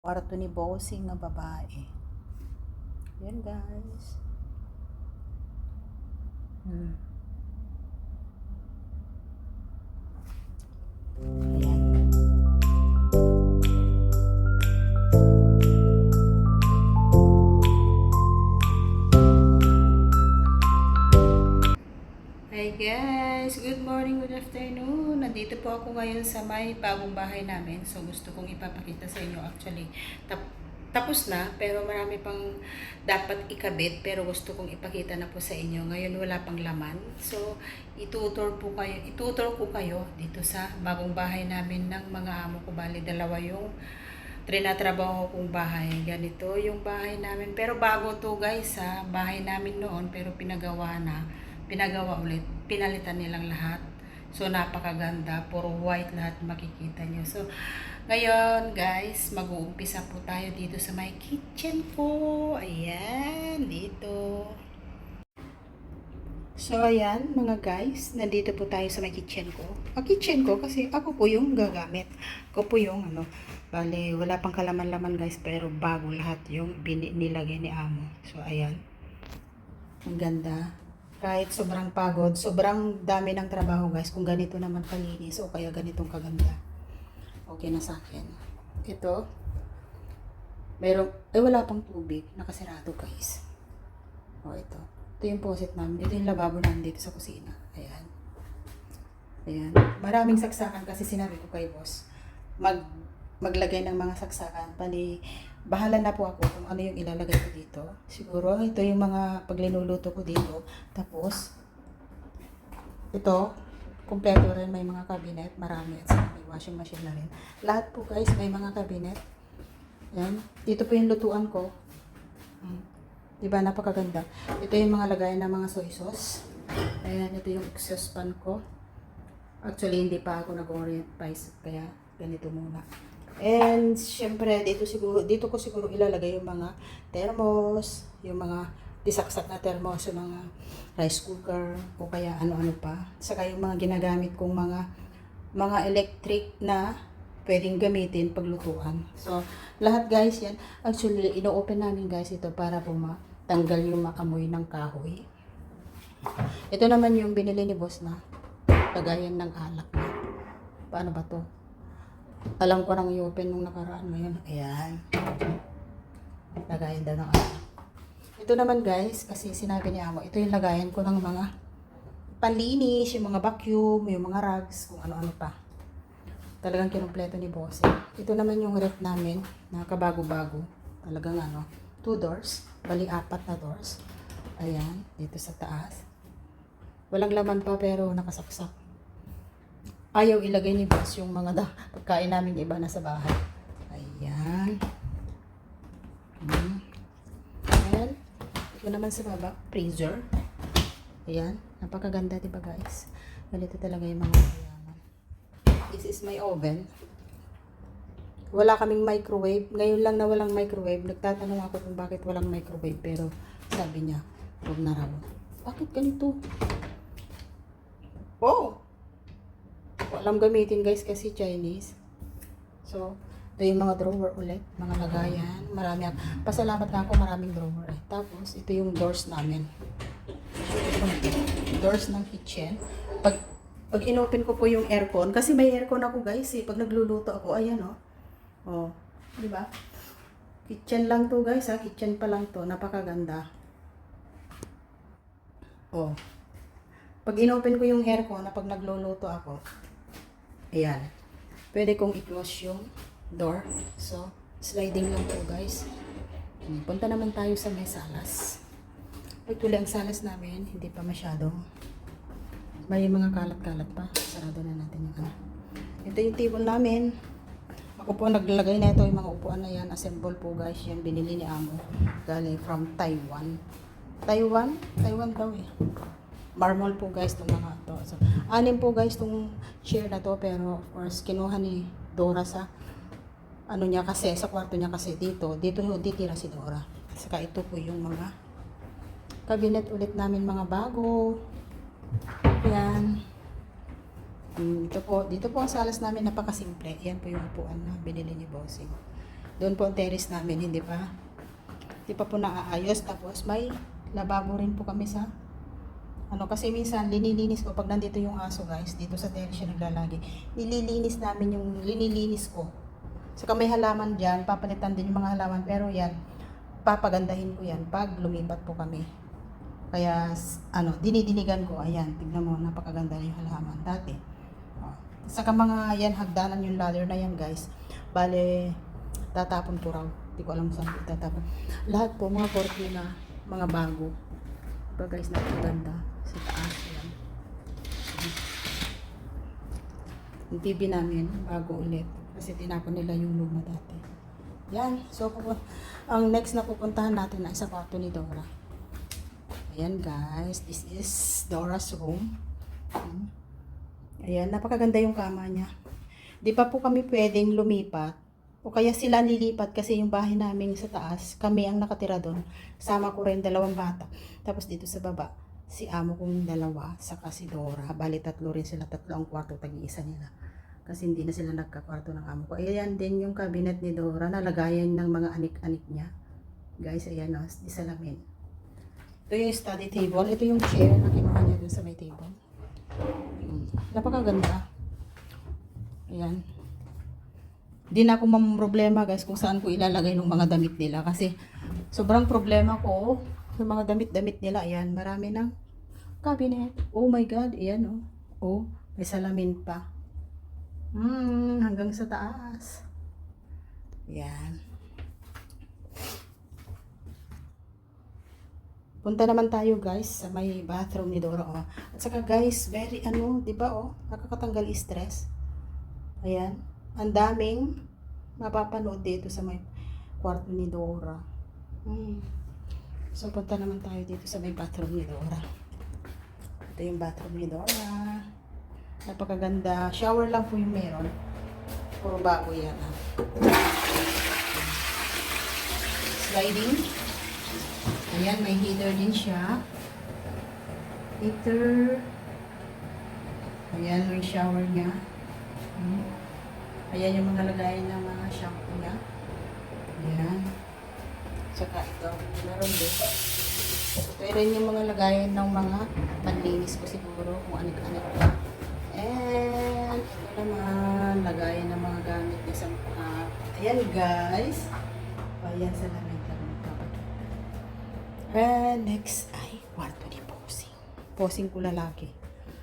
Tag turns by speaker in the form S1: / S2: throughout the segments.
S1: Kwarto ni Bossing na babae. Yan guys. Hmm. Ayan. Guys! Good morning, good afternoon. Nandito po ako ngayon sa may bagong bahay namin. So gusto kong ipapakita sa inyo actually. Tap- tapos na, pero marami pang dapat ikabit. Pero gusto kong ipakita na po sa inyo. Ngayon wala pang laman. So itutor po kayo, itutor ko kayo dito sa bagong bahay namin ng mga amo ko. Bali, dalawa yung trinatrabaho kong bahay. Ganito yung bahay namin. Pero bago to guys ha. Bahay namin noon pero pinagawa na. Pinagawa ulit. Pinalitan nilang lahat. So napakaganda. Puro white lahat makikita nyo. So ngayon guys, mag-uumpisa po tayo dito sa my kitchen ko. Ayan, dito. So, ayan, mga guys, nandito po tayo sa may kitchen ko. Ang kitchen ko, kasi ako po yung gagamit. Ako po yung, ano, bali, wala pang kalaman-laman, guys, pero bago lahat yung nilagay ni Amo. So, ayan. Ang ganda. Kahit sobrang pagod, sobrang dami ng trabaho, guys, kung ganito naman kalinis o kaya ganitong kaganda. Okay na sa akin. Ito, meron, eh, wala pang tubig. Nakasirado, guys. O, ito. Ito yung faucet namin. Ito yung lababo namin dito sa kusina. Ayan. Ayan. Maraming saksakan kasi sinabi ko kay boss. Mag, maglagay ng mga saksakan. Pali, bahala na po ako kung ano yung ilalagay ko dito. Siguro, ito yung mga paglinuluto ko dito. Tapos, ito, kumpleto rin. May mga cabinet. Marami. At saka may washing machine na rin. Lahat po guys, may mga cabinet. Ayan. Dito po yung lutuan ko. Hmm. Diba, napakaganda. Ito yung mga lagayan ng mga soy sauce. Ayan, ito yung exhaust pan ko. Actually, hindi pa ako nag-orient kaya ganito muna. And, syempre, dito siguro, dito ko siguro ilalagay yung mga thermos, yung mga disaksak na thermos, yung mga rice cooker, o kaya ano-ano pa. Saka yung mga ginagamit kong mga mga electric na pwedeng gamitin paglutuan. So, lahat guys yan. Actually, ino-open namin guys ito para po matanggal yung maamoy ng kahoy. Ito naman yung binili ni boss na lagayan ng alak na. Paano ba to? Alam ko nang i-open nung nakaraan ngayon. Ayan. Lagayan daw ng alak. Ito naman guys, kasi sinabi ni Amo, ito yung lagayan ko ng mga panlinis, yung mga vacuum, yung mga rugs, kung ano-ano pa. Talagang kinumpleto ni Boss. Ito naman yung ref namin, na kabago-bago. Talagang ano, two doors, bali apat na doors. Ayan, dito sa taas. Walang laman pa pero nakasaksak. Ayaw ilagay ni Boss yung mga da pagkain namin iba na sa bahay. Ayan. Hmm. Ayan. Ito naman sa baba, freezer. Ayan. Napakaganda, di ba guys? Ganito talaga yung mga mayaman. This is my oven. Wala kaming microwave. Ngayon lang na walang microwave. Nagtatanong ako kung bakit walang microwave. Pero sabi niya, huwag na raw. Bakit ganito? Oh! Walang gamitin guys kasi Chinese. So, ito yung mga drawer ulit. Mga lagayan. Marami ako. Pasalamat nga ako maraming drawer eh. Tapos, ito yung doors namin. Doors ng kitchen. Pag, pag inopen ko po yung aircon, kasi may aircon ako guys eh. Pag nagluluto ako, ayan oh. Oh, di ba? Kitchen lang to guys ha. Kitchen pa lang to. Napakaganda. Oh. Pag inopen ko yung aircon na pag nagluluto ako, ayan. Pwede kong i-close yung door. So, sliding lang po guys. Hmm, Punta naman tayo sa may salas. Actually, ang salas namin, hindi pa masyadong may mga kalat-kalat pa. Sarado na natin yung ano. Ito yung table namin. Ako po naglagay na ito yung mga upuan na yan. Assemble po guys. Yan binili ni Amo. Galing from Taiwan. Taiwan? Taiwan daw eh. Marmol po guys itong mga to. So, anim po guys itong chair na to. Pero of course, kinuha ni Dora sa ano niya kasi, sa kwarto niya kasi dito. Dito hindi tira si Dora. Saka ito po yung mga cabinet ulit namin mga bago. Yan. Mm, Ito po, dito po ang salas namin napakasimple. Yan po yung upuan na binili ni Bossing. Doon po ang terrace namin, hindi pa. Hindi pa po naaayos. Tapos may lababo rin po kami sa ano kasi minsan linilinis ko pag nandito yung aso guys dito sa terrace siya naglalagi. Nililinis namin yung linilinis ko. Saka may halaman dyan papalitan din yung mga halaman. Pero yan papagandahin ko yan pag lumipat po kami. Kaya ano dinidinigan ko. Ayan tignan mo napakaganda na yung halaman dati. Saka mga yan hagdanan yung ladder na yan guys. Bale tatapon ko raw. Hindi ko alam saan tatapon. Lahat po mga cortina mga bago. Ito guys napakaganda sa taas yan yung TV namin bago ulit. Kasi tinapon nila yung luma dati. Yan so ang next na pupuntahan natin ay sa kwarto ni Dora. Ayan guys this is Dora's room. Ayan napakaganda yung kama niya. Di pa po kami pwedeng lumipat. O kaya sila nilipat kasi yung bahay namin sa taas, kami ang nakatira doon. Sama ko rin dalawang bata. Tapos dito sa baba, si amo kong dalawa, saka si Dora. Bali tatlo rin sila, tatlo ang kwarto, tag-iisa nila. Kasi hindi na sila nagkakwarto ng amo ko. Ayan din yung cabinet ni Dora, nalagayan ng mga anik-anik niya. Guys, ayan o, di salamin. Ito yung study table. Ito yung chair na kinuha niya dun sa may table. Mm. Napakaganda. Ayan. Di na ako problema guys kung saan ko ilalagay ng mga damit nila kasi sobrang problema ko yung mga damit-damit nila. Ayan, marami ng cabinet. Oh my God, ayan oh. Oh, may salamin pa. Hmm, hanggang sa taas. Ayan. Punta naman tayo guys sa may bathroom ni Dora oh. At saka guys, very ano, 'di ba oh, nakakatanggal stress. Ayan. Ang daming mapapanood dito sa may kwarto ni Dora. Hmm. So, punta naman tayo dito sa may bathroom ni Dora. Ito yung bathroom ni Dora. Napakaganda. Shower lang po yung meron. Puro bago yan. Ah. Sliding. Ayan, may heater din siya. Heater. Ayan, may shower niya. Hmm. Ayan yung mga lagayan ng mga shampoo niya. Ayan. Tsaka ito, meron din. Ito rin yung mga lagayan ng mga panlinis ko siguro kung anik-anik pa. And ito naman, lagayan ng mga gamit niya sa uh, Ayan guys. Ayan sa lamig lang magpapakita. And next ay kwarto ni Posing. Posing ko lalaki.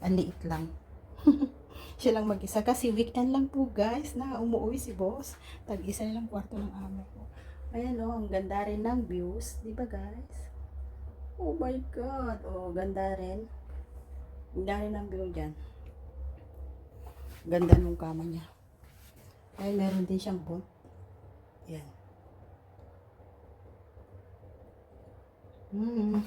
S1: Ang liit lang. siya lang mag-isa. Kasi weekend lang po guys na umuwi si boss. Tag-isa nilang kwarto ng amo ko. Ayan o, ang ganda rin ng views. Di ba guys? Oh my God. Oh, ganda rin. Ganda rin ang view dyan. Ganda nung kama niya. Ay, meron din siyang bot. Ayan. Hmm.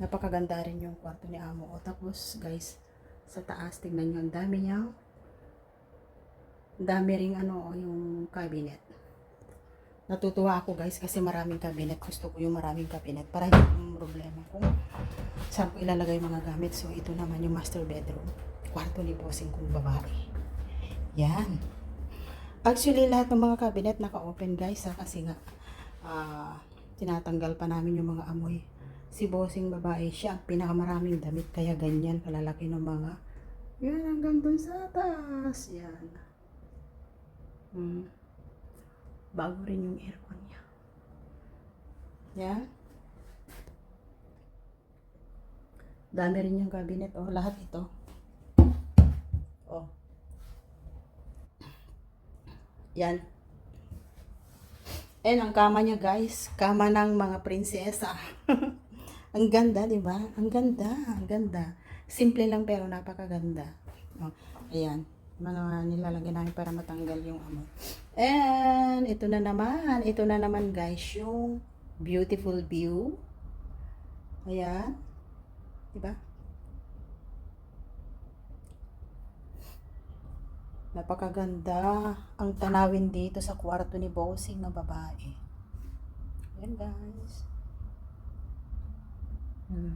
S1: Napakaganda rin yung kwarto ni amo. O, tapos, guys, sa taas, tignan nyo, ang dami niya. Ang dami ring ano, yung cabinet. Natutuwa ako guys kasi maraming cabinet. Gusto ko yung maraming cabinet para hindi akong problema kung saan ko ilalagay yung mga gamit. So, ito naman yung master bedroom. Kwarto ni bossing kong babae. Yan. Actually, lahat ng mga cabinet naka-open guys ha, kasi nga ah, tinatanggal pa namin yung mga amoy si bossing babae siya ang pinakamaraming damit kaya ganyan kalalaki ng mga yan hanggang dun sa taas yan hmm. Bago rin yung aircon niya yan dami rin yung cabinet oh lahat ito oh yan And ang kama niya guys, kama ng mga prinsesa. ang ganda, di ba? Ang ganda, ang ganda. Simple lang pero napakaganda. Oh, ayan, mga nilalagay namin para matanggal yung amoy. And ito na naman, ito na naman guys, yung beautiful view. Ayan. Di ba? Napakaganda ang tanawin dito sa kwarto ni Bossing na babae. Ayan guys. Hmm.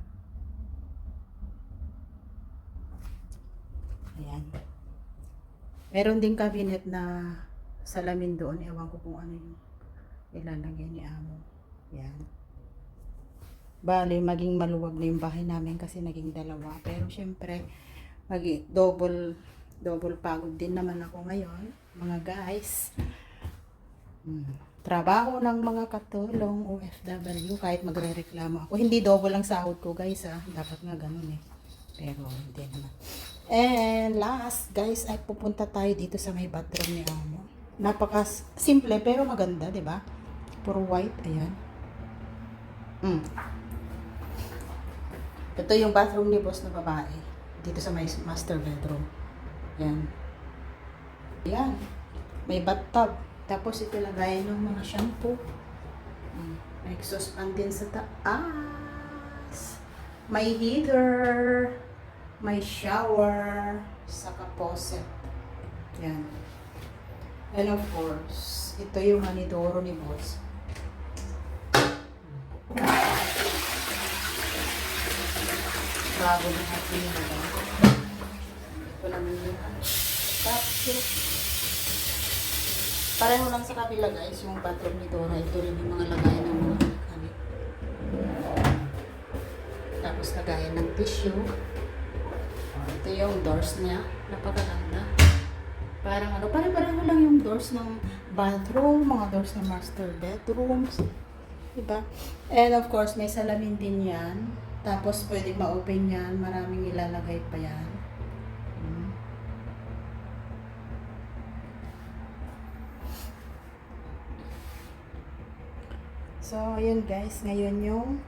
S1: Ayan. Meron din cabinet na salamin doon. Ewan ko kung ano yung ilalagay ni Amo. Yan. Bali, maging maluwag na yung bahay namin kasi naging dalawa. Pero syempre, magi double double pagod din naman ako ngayon, mga guys. Hmm. Trabaho ng mga katulong OFW kahit magrereklamo ako. Hindi double ang sahod ko guys ah. Dapat nga ganun eh. Pero hindi naman. And last guys ay pupunta tayo dito sa may bathroom ni Amo. Napaka simple pero maganda, 'di ba? Puro white, ayan. Mm. Ito yung bathroom ni boss na babae. Dito sa may master bedroom. Yan. Yan. May bathtub. Tapos ito lagayan ng mga shampoo. Mm. May exhaust fan din sa taas. May heater. May shower. Saka faucet. Yan. Of course, ito yung manidoro ni boss. Bago na natin yung mga. Ito naman yung tapos Pareho lang sa kabila guys, yung bathroom ni Dora. Ito rin yung mga lagayan ng mga gamit. Tapos lagayan ng tissue. Ito yung doors niya. Napakaganda. Parang ano, pare-pareho lang yung doors ng bathroom, mga doors ng master bedrooms. Diba? And of course, may salamin din yan. Tapos pwede ma-open yan. Maraming ilalagay pa yan. Hmm. So, ayun guys. Ngayon yung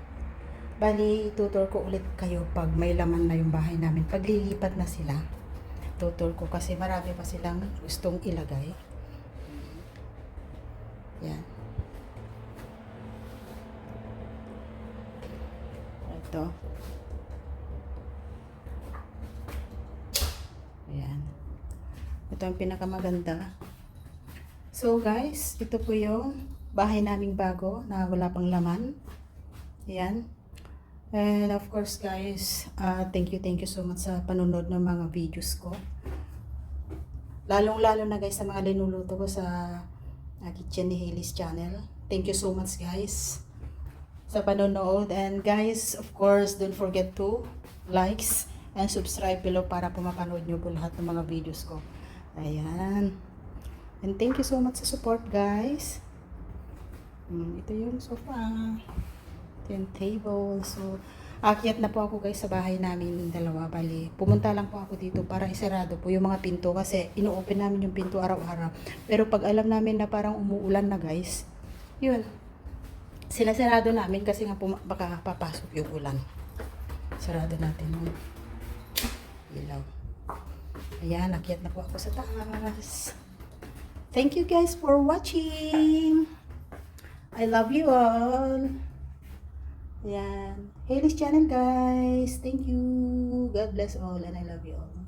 S1: Bali, tutor ko ulit kayo pag may laman na yung bahay namin. Pag lilipat na sila, tutor ko kasi marami pa silang gustong ilagay. Yan. Ito. Ayan. Ito ang pinakamaganda. So guys, ito po yung bahay naming bago na wala pang laman. Ayan. And of course guys, uh, thank you, thank you so much sa panonood ng mga videos ko. Lalong-lalo na guys sa mga linuluto ko sa uh, Kitchen ni Hailey's channel. Thank you so much guys sa panonood. And guys, of course, don't forget to likes and subscribe below para po mapanood nyo po lahat ng mga videos ko. Ayan. And thank you so much sa support guys. Hmm, ito yung sofa. Ito yung table. So, akyat na po ako guys sa bahay namin dalawa. Bali, pumunta lang po ako dito para isarado po yung mga pinto kasi ino-open namin yung pinto araw-araw. Pero pag alam namin na parang umuulan na guys, yun, sinasarado namin kasi nga baka papasok yung ulan. Sarado natin yung ilaw. Ayan, akyat na po ako sa taas. Thank you guys for watching. I love you all. Ayan. Hailey's channel guys. Thank you. God bless all and I love you all.